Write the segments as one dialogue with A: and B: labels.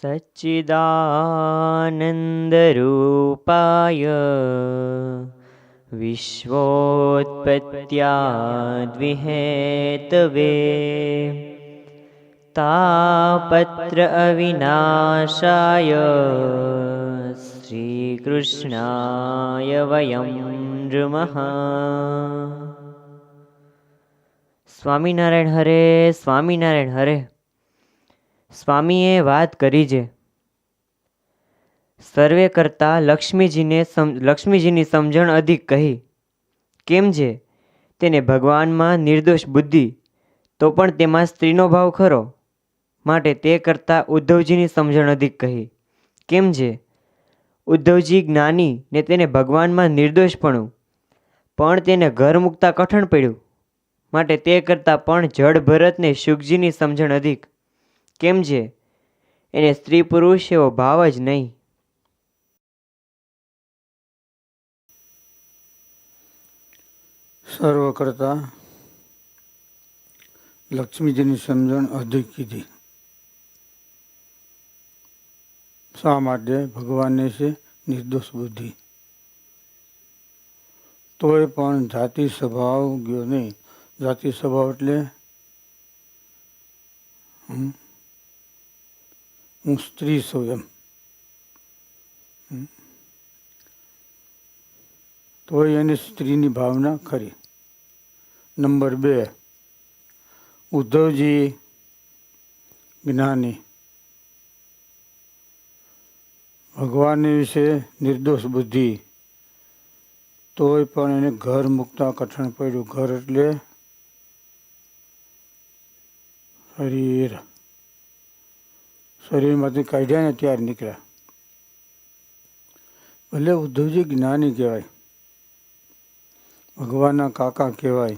A: सच्चिदानन्दरूपाय विश्वोत्पत्त्याद्विहेतवे तापत्र अविनाशाय શ્રીકૃષ્ણાય વયમ નૃમઃ સ્વામિનારાયણ હરે સ્વામિનારાયણ હરે સ્વામીએ વાત કરી છે. સર્વે કરતાં લક્ષ્મીજીને લક્ષ્મીજીની સમજણ અધિક કહી. કેમ છે? તેને ભગવાનમાં નિર્દોષ બુદ્ધિ, તો પણ તેમાં સ્ત્રીનો ભાવ ખરો? માટે તે કરતાં ઉદ્ધવજીની સમજણ અધિક કહી. કેમ છે? ઉદ્ધવજી જ્ઞાની ને તેને ભગવાનમાં નિર્દોષપણું પણ તેને ઘર મૂકતા કઠણ પડ્યું. માટે તે કરતાં પણ જડ ભરતને શુકજીની સમજણ અધિક કેમ છે? એને સ્ત્રી પુરુષ એવો ભાવ જ નહીં.
B: સર્વ કરતા લક્ષ્મીજીની સમજણ અધિક કીધી. શા માટે? ભગવાનને છે નિર્દોષ બુદ્ધિ. તોય પણ જાતિ સ્વભાવ ગયો નહીં. જાતિ સ્વભાવ એટલે? હમ, હું સ્ત્રી છું એમ. તો એની સ્ત્રીની ભાવના ખરી. નંબર બે, ઉદ્ધવજી જ્ઞાની. ભગવાન વિશે નિર્દોષ બુદ્ધિ, તોય પણ એને ઘર મૂકતા કઠણ પડ્યું. ઘર એટલે શરીર. શરીરમાંથી કાઢ્યા ને ત્યારે નીકળ્યા. ભલે ઉદ્ધવજી જ્ઞાની કહેવાય, ભગવાનના કાકા કહેવાય,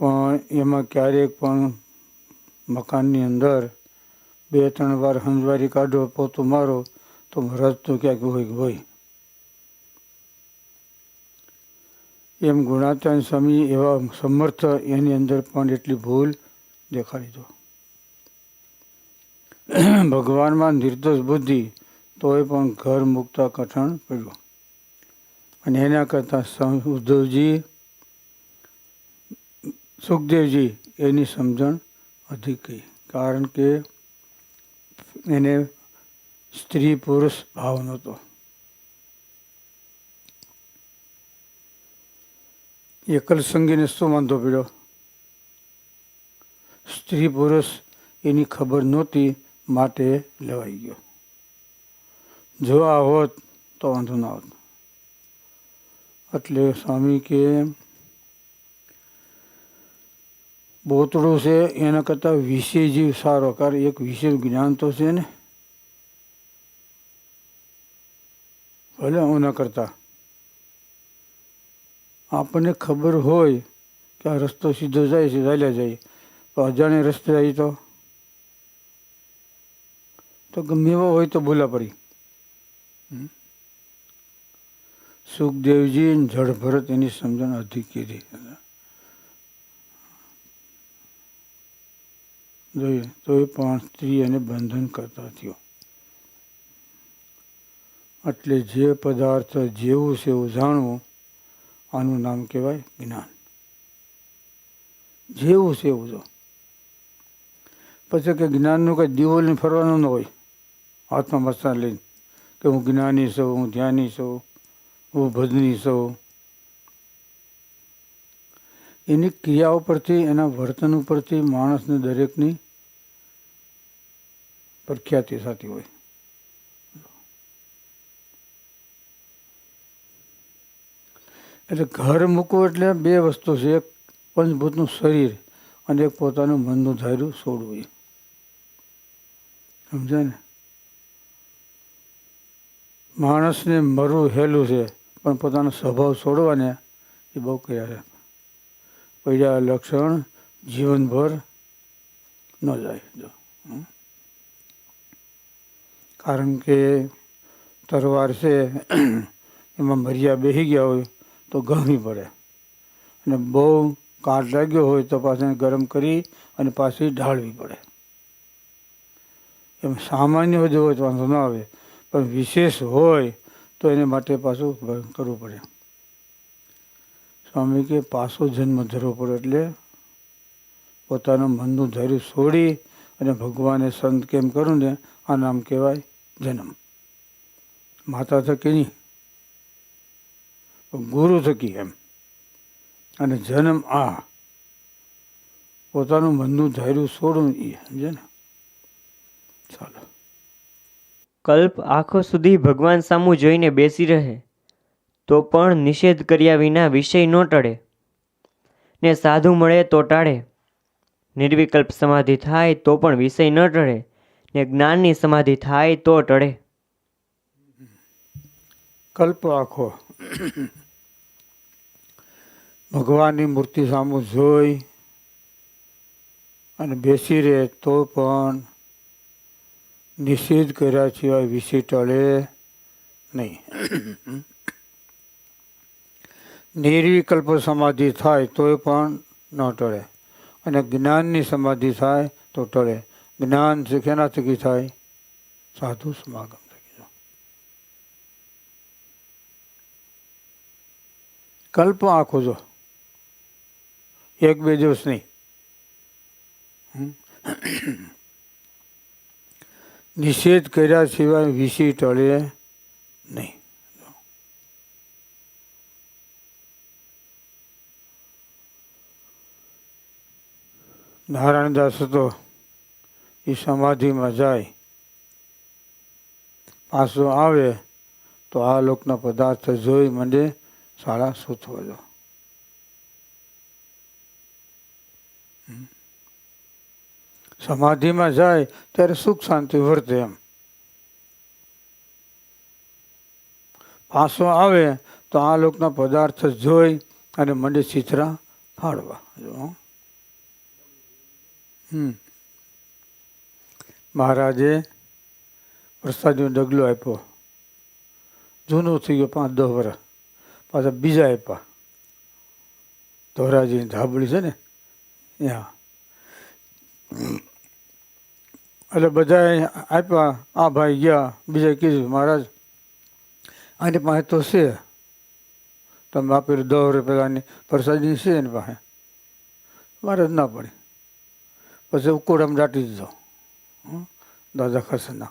B: પણ એમાં ક્યારેક પણ મકાનની અંદર બે ત્રણ વાર હંજવારી કાઢો, પોતું મારો, તો રજતું ક્યાંક હોય હોય. એમ ગુણાચાર્ય સ્વામી એવા સમર્થ એની અંદર પણ એટલી ભૂલ દેખાડી દો. ભગવાનમાં નિર્દોષ બુદ્ધિ તોય પણ ઘર મૂકતા કઠણ પડ્યું. અને એના કરતાં ઉદ્ધવજી સુખદેવજી એની સમજણ અધિક કહી કારણ કે એને સ્ત્રી પુરુષ ભાવ નહોતો. એકલ સંગીને શું વાંધો પડ્યો? સ્ત્રી પુરુષ એની ખબર નહોતી માટે લેવાઈ ગયો. જો આ હોત તો વાંધો ના હોત એટલે સ્વામી કે બોતડું છે, એના કરતાં વિષય જીવ સારો કારણ એક વિષય જ્ઞાન તો છે ને? ભલે એના કરતાં. આપણને ખબર હોય કે આ રસ્તો સીધો જાય છે, ચાલ્યા જાય. તો અજાણે રસ્તે જાય તો? તો ગમે એવો હોય તો ભૂલા પડી. સુખદેવજી જળ ભરત એની સમજણ અધિક કીધી. જોઈએ તો એ પણ સ્ત્રી એને બંધન કરતા થયો. એટલે જે પદાર્થ જેવું છે એવું જાણવું, આનું નામ કહેવાય જ્ઞાન. જેવું છે એવું જો પછી કે જ્ઞાનનું કંઈ દીવો લઈને ફરવાનું ન હોય. હાથમાં મસ્તા લઈને કે હું જ્ઞાની છું, હું ધ્યાની છું, હું ભજની છું. એની ક્રિયાઓ પરથી એના વર્તન ઉપરથી માણસને દરેકની પ્રખ્યાતિ થતી હોય. એટલે ઘર મૂકવું એટલે બે વસ્તુ છે. એક પંચભૂતનું શરીર અને એક પોતાનું મનનું ધાર્યું છોડવું સમજાય ને? માણસને મરવું હેલું છે, પણ પોતાનો સ્વભાવ છોડવાને એ બહુ કર્યા છે. પડ્યા લક્ષણ જીવનભર ન જાય. જો કારણ કે તરવાર છે, એમાં મર્યા બેસી ગયા હોય તો ગમી પડે. અને બહુ કાટ લાગ્યો હોય તો પાછી ગરમ કરી અને પાછી ઢાળવી પડે. એમ સામાન્ય બધું હોય તો વાંધો ન આવે. પણ વિશેષ હોય તો એને માટે પાછું કરવું પડે. સ્વામી કે પાછો જન્મ ધરવો પડે એટલે પોતાનું મનનું ધૈર્ય છોડી અને ભગવાને સંત કેમ કરું ને આ નામ કહેવાય જન્મ. માતા થકી નહીં ગુરુ થકી એમ. અને જન્મ આ. પોતાનું મનનું ધૈર્ય છોડવું એ સમજે ને? ચાલો.
A: કલ્પ આંખો સુધી ભગવાન સામું જોઈને બેસી રહે, તો પણ નિષેધ કર્યા વિના વિષય ન ટળે. ને સાધુ મળે તો ટાળે. નિર્વિકલ્પ સમાધિ થાય તો પણ વિષય ન ટળે. ને જ્ઞાનની સમાધિ થાય તો ટળે.
B: કલ્પ આખો. ભગવાનની મૂર્તિ સામું જોઈ અને બેસી રહે તો પણ નિષેધ કર્યા સિવાય વિષય ટળે નહીં. નિર્વિકલ્પ સમાધિ થાય તોય પણ ન ટળે. અને જ્ઞાનની સમાધિ થાય તો ટળે. જ્ઞાન કેના થકી થાય, સાધુ સમાગમ કલ્પ આખો જો. એક બે દિવસ નહીં. નિષેધ કર્યા સિવાય વિષય ટળે નહીં. નારાયણદાસ હતો એ સમાધિમાં જાય, પાછો આવે તો આ લોકના પદાર્થ જોઈ મંડે સારા સૂચવો જો સમાધિમાં જાય, ત્યારે સુખ શાંતિ વર્તે એમ. પાછો આવે, તો આ લોકના પદાર્થ જોઈ અને મંડે ચિત્રા ફાડવા જો હમ. મહારાજે પ્રસાદનો ડગલો આપ્યો. જૂનો થઈ ગયો પાંચ દસ વર્ષ પાછા બીજા આપ્યા. ધોરાજીની ધાબળી છે ને? ત્યાં એટલે બધાએ આપ્યા, આ ભાઈ ગયા. બીજા કીધું, મહારાજ, આની પાસે તો છે. તમે આપેલું દસ રૂપિયાની પહેલાંની પ્રસાદી છે એની પાસે. મહારાજ, ના પડી. પછી ઉકોડામાં દાટી દીધો દાદા ખસના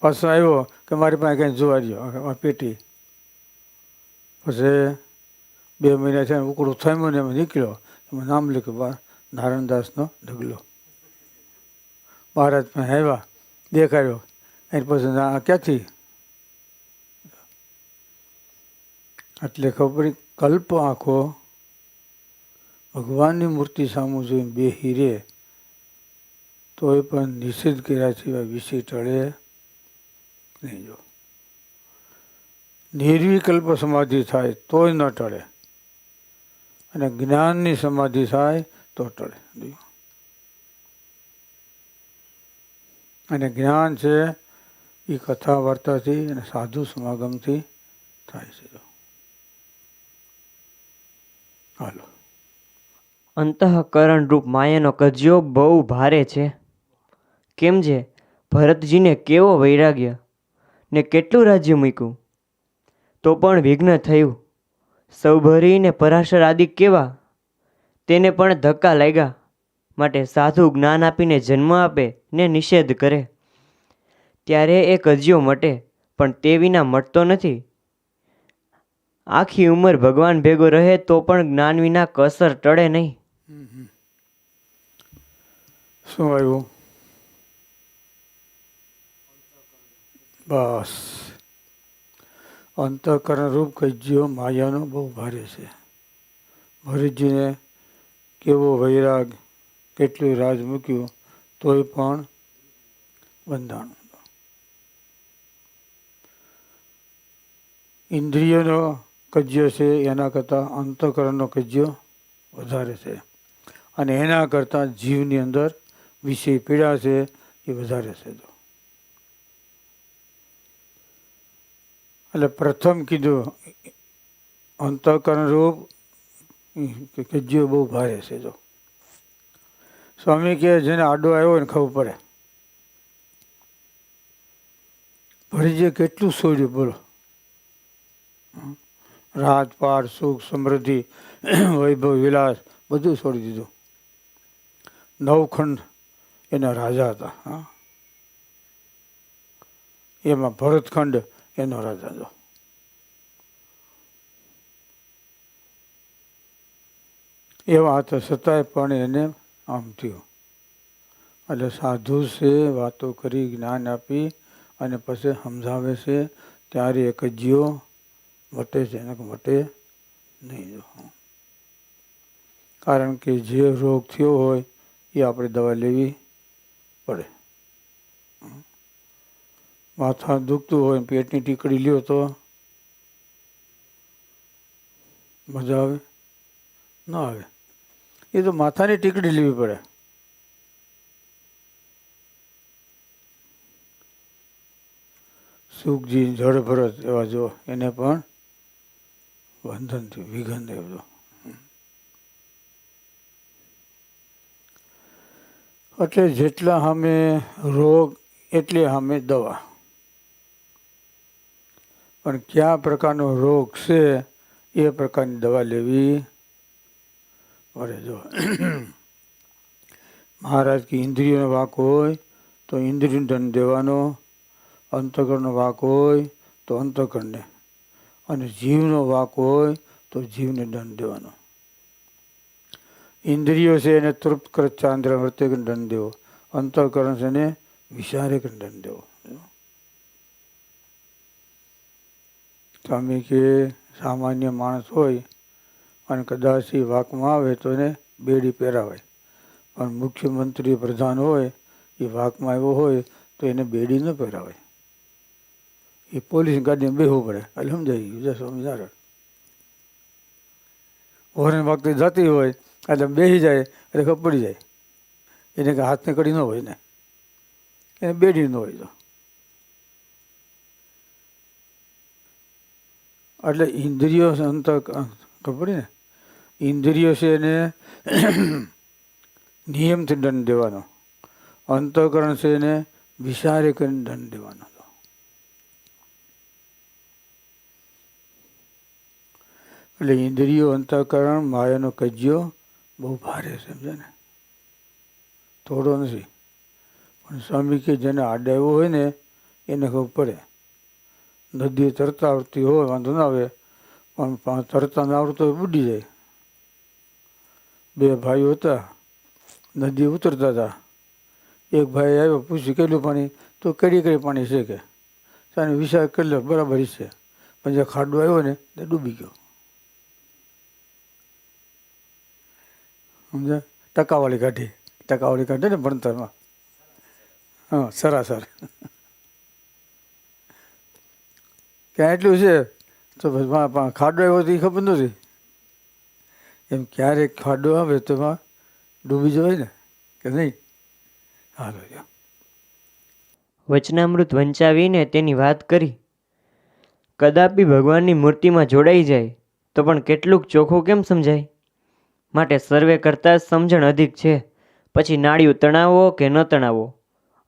B: પાછો આવ્યો કે, મારી પાસે કંઈ જોવા દો પેટી. પછી બે મહિના થયા ઉકળું થયું ને એમાં નીકળ્યો. એમાં નામ લખ્યું નારાયણદાસનો ઢગલો. પાસે આવ્યા, દેખાડ્યો. એની પછી આ ક્યાંથી? એટલે ખબર કલ્પ આંખો ભગવાનની મૂર્તિ સામું જોઈને બે હીરે તોય પણ નિષેધ કર્યા સિવાય વિષય ટળે નહીં જો. નિર્વિકલ્પ સમાધિ થાય તોય ન ટળે. અને જ્ઞાનની સમાધિ થાય તો ટળે જો. અને જ્ઞાન છે એ કથા વાર્તાથી અને સાધુ સમાગમથી થાય છે. હાલો.
A: અંતઃકરણ રૂપ માયાનો કજિયો બહુ ભારે છે. કેમ છે? ભરતજીને કેવો વૈરાગ્ય? ને કેટલું રાજ્ય મૂક્યું? તો પણ વિઘ્ન થયું. સૌભરી ને પરાશર આદિ કેવા? તેને પણ ધક્કા લાગ્યા. માટે સાધુ જ્ઞાન આપીને જન્મ આપે. ને નિષેધ કરે. ત્યારે એ કજિયો મટે, પણ તે વિના મટતો નથી. આખી ઉંમર ભગવાન ભેગો રહે તો પણ જ્ઞાન વિના કસર ટળે નહીં.
B: શું આવ્યું? બસ. અંતઃકરણ રૂપ કજ્યો માયાનો બહુ ભારે છે. ભરતજીને કેવો વૈરાગ, કેટલું રાજ મૂક્યું. તોય પણ બંધાણું. ઇન્દ્રિયનો કજ્યો છે, એના કરતાં અંતઃકરણનો કજ્યો વધારે છે. અને એના કરતાં જીવની અંદર વિષય પીડા છે, એ વધારે છે તો. એટલે પ્રથમ કીધું અંતઃકરણ રૂપ કજ્યો બહુ ભારે છે જો સ્વામી કે જેને આડો આવ્યો ને ખબર પડે. ભરીજે કેટલું સોર્યું બોલો. હમ? રાજપાટ, સુખ, સમૃદ્ધિ, વૈભવ, વિલાસ, બધું છોડી દીધું. નવખંડ એના રાજા હતા, હા. એમાં ભરતખંડ એનો રાજા હતો. એવા હતા છતાંય પણ એને આમ થયું. એટલે સાધુ છે, વાતો કરી, જ્ઞાન આપી અને પછી સમજાવે છે, ત્યારે એક જીવો વટે છે. એને વટે નહીં કારણ કે જે રોગ થયો હોય, એ આપણે દવા લેવી પડે. માથા દુખતું હોય, પેટની ટીકડી લ્યો તો મજા આવે? ના આવે. એ તો માથાની ટીકડી લેવી પડે સુખજી જળ ભરત એવા જો, એને પણ બંધન થયું, વિઘન થયું. એટલે જેટલા સામે રોગ, એટલી સામે દવા પણ કયા પ્રકારનો રોગ છે, એ પ્રકારની દવા લેવી પડે જો. મહારાજ કે ઇન્દ્રિયોનો વાક હોય તો ઇન્દ્રિયનું દંડ દેવાનો, અંતકરણનો વાક હોય તો અંતકરણને, અને જીવનો વાક હોય તો જીવને દંડ દેવાનો. ઇન્દ્રિયો છે એને તૃપ્ત કર ચાંદ્ર વર્તે દંડ દેવો, અંતઃકરણ છે એને વિચારે દંડ દેવો. સ્વામી કે સામાન્ય માણસ હોય અને કદાચ એ વાકમાં આવે તો એને બેડી પહેરાવાય. પણ મુખ્યમંત્રી પ્રધાન હોય, એ વાકમાં આવ્યો હોય, તો એને બેડી ન પહેરાવાય. એ પોલીસ ગાડીમાં બેહવું પડે. એટલે સમજાઈ ગયું જય સ્વામિનારાયણ? ઓરન વખતે જતી હોય, એટલે બેસી જાય, એટલે ખબર પડી જાય. એને કે હાથને કડી ન હોય ને. એને બેડી ન હોય તો. એટલે ઇન્દ્રિયો અંત ખબર ને? ઇન્દ્રિયો છે એને નિયમથી દંડ દેવાનો. અંતઃકરણ છે એને વિચારે કરીને દંડ દેવાનો. એટલે ઇન્દ્રિયો, અંતઃકરણ, માયાનો કજ્યો બહુ ભારે સમજે ને? થોડો નથી. પણ સ્વામી કે જેને આડાવ્યો હોય ને, એને ખબર પડે. નદીએ તરતા આવડતી હોય, વાંધો ના આવે, પણ તરતા ના આવડતો હોય, બુડી જાય. બે ભાઈઓ હતા. નદી ઉતરતા હતા. એક ભાઈ આવ્યો પૂછ્યું કેટલું પાણી? તો કડી કેડી પાણી છે કે. સાને વિચાર કરી લો બરાબર છે. પણ જે ખાડો આવ્યો ને, તે ડૂબી ગયો. સમજ્યા? ટકાવાળી કાઢી. ટકાવાળી કાઢે ને ભણતરમાં. હા, સરાસર. ક્યાં એટલું છે? તો ખાડો આવ્યો તો એ ખબર નથી એમ ક્યારેક ખાડો આવે તો એમાં ડૂબી જવાય ને? કે નહીં? હાલો
A: વચનામૃત વંચાવીને તેની વાત કરી. કદાપી ભગવાનની મૂર્તિમાં જોડાઈ જાય તો પણ કેટલુંક ચોખ્ખું કેમ સમજાય? માટે સર્વે કરતાં સમજણ અધિક છે. પછી નાળિયું તણાવો કે ન તણાવો?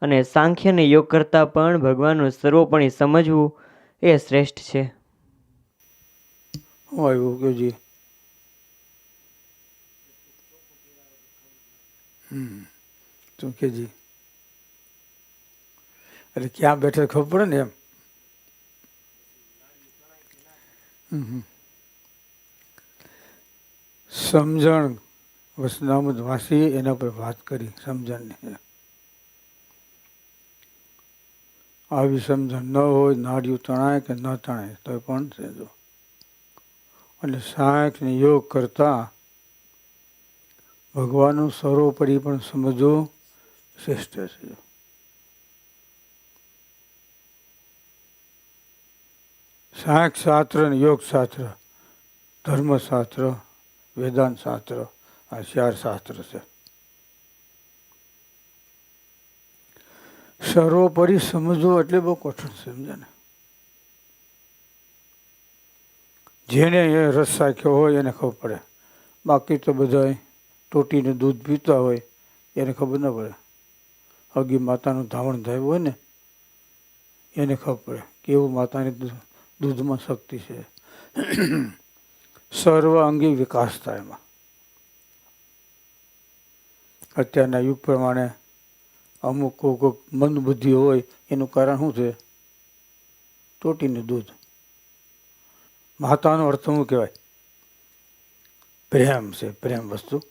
A: અને સાંખ્યને યોગ કરતાં પણ ભગવાનનું સર્વોપણી સમજવું એ શ્રેષ્ઠ છે.
B: આવ્યું કે જી હમ. કેજી એટલે ક્યાં બેઠે ખબર પડે ને એમ. સમજણ વસનામત વાસી એના પર વાત કરી, સમજણની. આવી સમજણ ન હોય નાડિયું તણાય કે ન તણાય તો પણ છે જો અને સાંખ ને યોગ કરતા ભગવાનનું સર્વોપરી પણ સમજવું શ્રેષ્ઠ છે. સાંખ શાસ્ત્ર અને યોગ શાસ્ત્ર ધર્મશાસ્ત્ર વેદાંત શાસ્ત્ર આ ચાર શાસ્ત્ર છે. સર્વોપરી સમજવું એટલે બહુ કઠિન છે સમજે ને? જેને એ રસ રાખ્યો હોય એને ખબર પડે. બાકી તો બધા ટોટીને દૂધ પીતા હોય, એને ખબર ન પડે. અગી માતાનું ધાવણ થયું હોય ને, એને ખબર પડે કેવું માતાની દૂધમાં શક્તિ છે. સર્વ અંગી વિકાસ થાય એમાં. અત્યારના યુગ પ્રમાણે અમુક કોઈ કોક મંદ હોય, એનું કારણ શું છે? ટોટીનું દૂધ. માતાનો અર્થ શું કહેવાય? પ્રેમ છે, પ્રેમ વસ્તુ.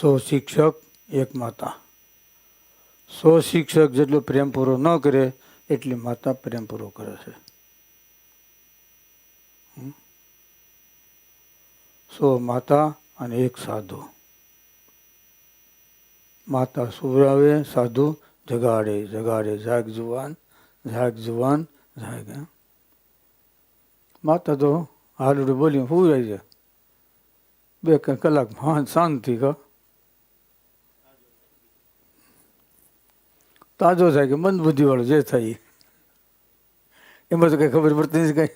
B: સો શિક્ષક, એક માતા. સો શિક્ષક જેટલો પ્રેમ પૂરો ન કરે, એટલી માતા પ્રેમ પૂરો કરે છે. સો માતા અને એક સાધુ. માતા સુવરાવે, સાધુ જગાડે જગાડે, જાગ જુવાન જાગ જુવાન, જાગ માતા તો હાલુડું બોલી હું જાય છે બે કલાક શાંતિ કા તાજો થાય કે મંદ બુદ્ધિવાળો જે થાય. એમાં તો કંઈ ખબર પડતી નથી કંઈ.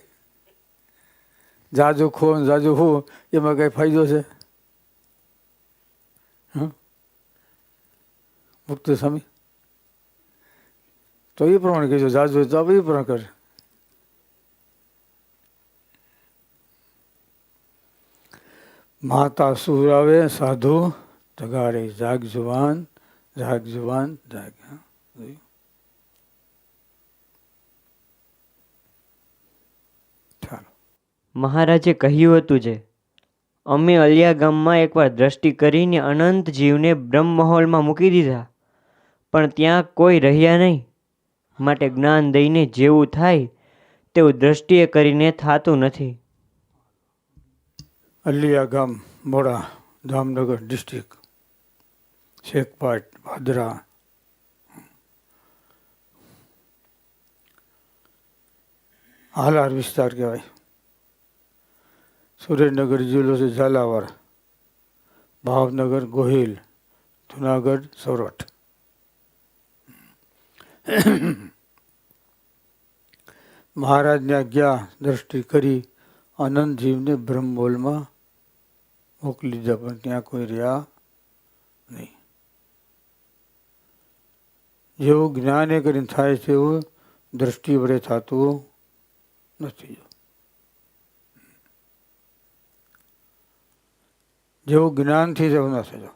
B: જાજો ખો જાજો હો, એમાં કંઈ ફાયદો છે? મુક્ત સ્વામી તો એ પ્રમાણે કહેજો, જાજો તો એ પ્રમાણે કરે માતા સુરાવે સાધુ જગાડે જાગ જુવાન જાગ જુવાન, જાગ.
A: મહારાજે કહ્યું હતું જે, અમે અલિયા ગામમાં એકવાર દ્રષ્ટિ કરીને અનંત જીવને બ્રહ્મમહોલમાં મૂકી દીધા, પણ ત્યાં કોઈ રહ્યા નહીં. માટે જ્ઞાન દઈને જેવું થાય, તેવું દ્રષ્ટિએ કરીને થાતું નથી.
B: અલિયા ગામ મોડા, જામનગર ડિસ્ટ્રિક્ટ, શેખપાટ, ભાદરા. હાલાર વિસ્તાર કહેવાય. સુરેન્દ્રનગર જિલ્લો છે ઝાલાવાડ. ભાવનગર, ગોહિલ, જુનાગઢ, સોરઠ. મહારાજને આજ્ઞા દ્રષ્ટિ કરી અનંત જીવને બ્રહ્મબોલમાં મોકલી દીધા પણ ત્યાં કોઈ રહ્યા નહીં. જેવું જ્ઞાને કરીને થાય છે, એવું દ્રષ્ટિ વડે થતું નથી. જેવું જ્ઞાનથી જવું ન થયો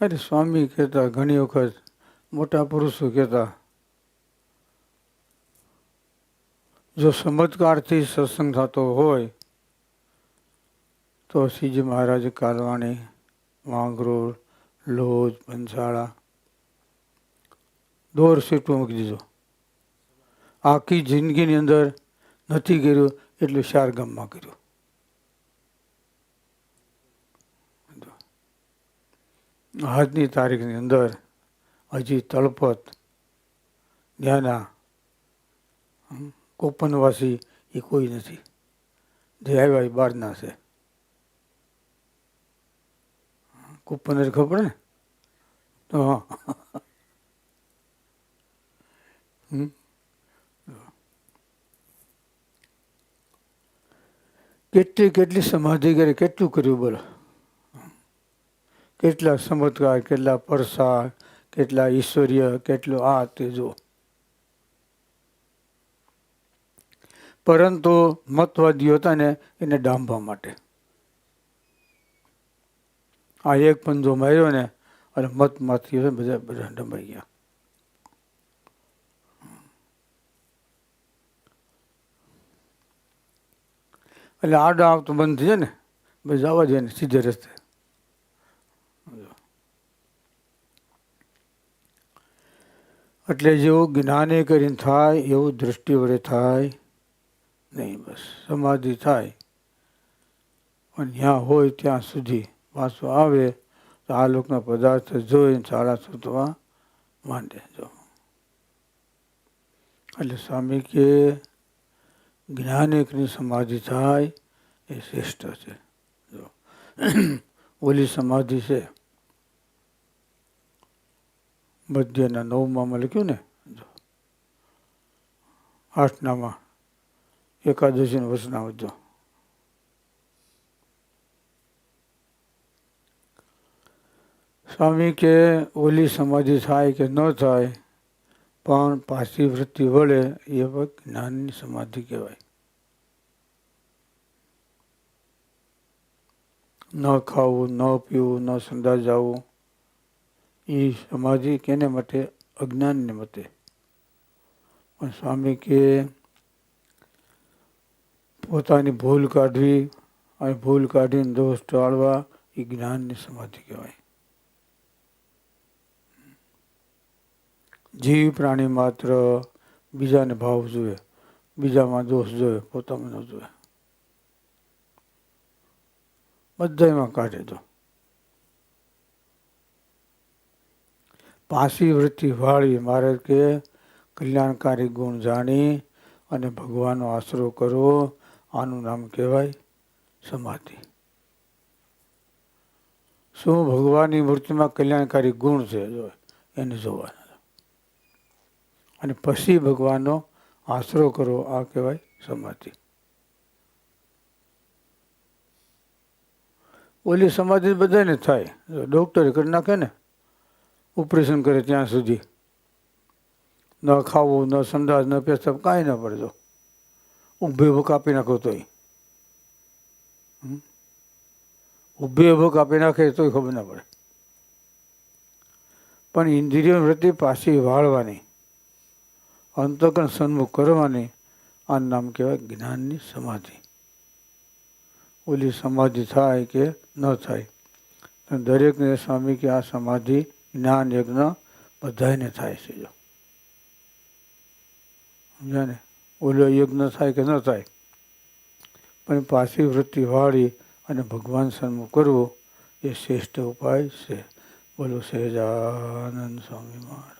B: અરે સ્વામી કહેતા ઘણી વખત, મોટા પુરુષો કહેતા, જો સમજકારથી સત્સંગ થતો હોય તો શ્રીજી મહારાજ કાલવાણી, વાંગરોળ, લોજ પંસાળા દોર સીટો મૂકી દીધો. આખી જિંદગીની અંદર નથી કર્યું એટલું શારગામમાં કર્યું. આજની તારીખની અંદર હજી તળપત ધ્યાના કોપનવાસી એ કોઈ નથી. જે આવ્યા એ બહારના છે. કુપન એટલે ખબર ને તો. કેટલી કેટલી સમાધિ કરી, કેટલું કર્યું બોલો? કેટલા ચમત્કાર, કેટલા પરસા કેટલા ઈશ્વર્ય કેટલું આ તે જો પરંતુ મતવાદીઓ હતા ને એને ડાંભવા માટે. આ એક પંજો માર્યો ને, અને મતમાંથી બધા બધા ડમાઈ ગયા. એટલે આડો આવતો બંધ થઈ જાય ને, બસ જવા દે ને સીધે રસ્તે. એટલે જેવું જ્ઞાને કરીને થાય, એવું દ્રષ્ટિ વડે થાય. નહીં, બસ સમાધિ થાય. પણ જ્યાં હોય ત્યાં સુધી પાછો આવે તો આ લોકના પદાર્થ જોઈને સારા સૂતવા માંડે જો. એટલે સ્વામી કે, જ્ઞાન એકની સમાધિ થાય એ શ્રેષ્ઠ છે. જો. ઓલી સમાધિ છે. મધ્યના નવમાં લખ્યું ને? જો. આઠનામાં. એકાદશી વચનાવત સ્વામી કે ઓલી સમાધિ થાય કે ન થાય, પણ પાછી વૃત્તિ વળે એ જ્ઞાનની સમાધિ કહેવાય. ન ખાવું, ન પીવું, ન સંદા જવું એ સમાધિ કેને માટે? અજ્ઞાનને મતે પણ સ્વામી કે પોતાની ભૂલ કાઢવી અને ભૂલ કાઢીને દોષ ટાળવા એ જ્ઞાનની સમાધિ કહેવાય. જીવ પ્રાણી માત્ર બીજાને ભાવ જોવે બીજામાં દોષ જોવે પોતામાં ન જોવે બધામાં કાઢે તો. પાસી વૃત્તિ વાળી મારે કે કલ્યાણકારી ગુણ જાણી અને ભગવાનનો આશરો કરવો આનું નામ કહેવાય સમાધિ. શું ભગવાનની મૂર્તિમાં કલ્યાણકારી ગુણ છે? એને જોવાના. અને પછી ભગવાનનો આશરો કરવો આ કહેવાય સમાધિ. ઓલી સમાધિ બધાને થાય. ડૉક્ટરે કરી નાખે ને ઓપરેશન કરે ત્યાં સુધી. ન ખાવું, ન સંદાજ ન પેશાબ, કાંઈ ન પડે તો. ઊભે ઊભો કાપી નાખો તોય? ઊભે ઊભો કાપી નાખે તોય ખબર ના પડે. પણ ઇન્દ્રિયો વૃત્તિ પાછી વાળવાની. અંતકણ સન્મુખ કરવાની આ નામ કહેવાય જ્ઞાનની સમાધિ. ઓલી સમાધિ થાય કે ન થાય? દરેકને સ્વામી, કે આ સમાધિ જ્ઞાન, યજ્ઞ બધાને થાય છે. જો. સમજાને ઓલો યજ્ઞ થાય કે ન થાય? પણ પાછી વૃત્તિ વાળી અને ભગવાન સન્મુખ કરવો એ શ્રેષ્ઠ ઉપાય છે. બોલો, સહેજાનંદ સ્વામી મહારાજ.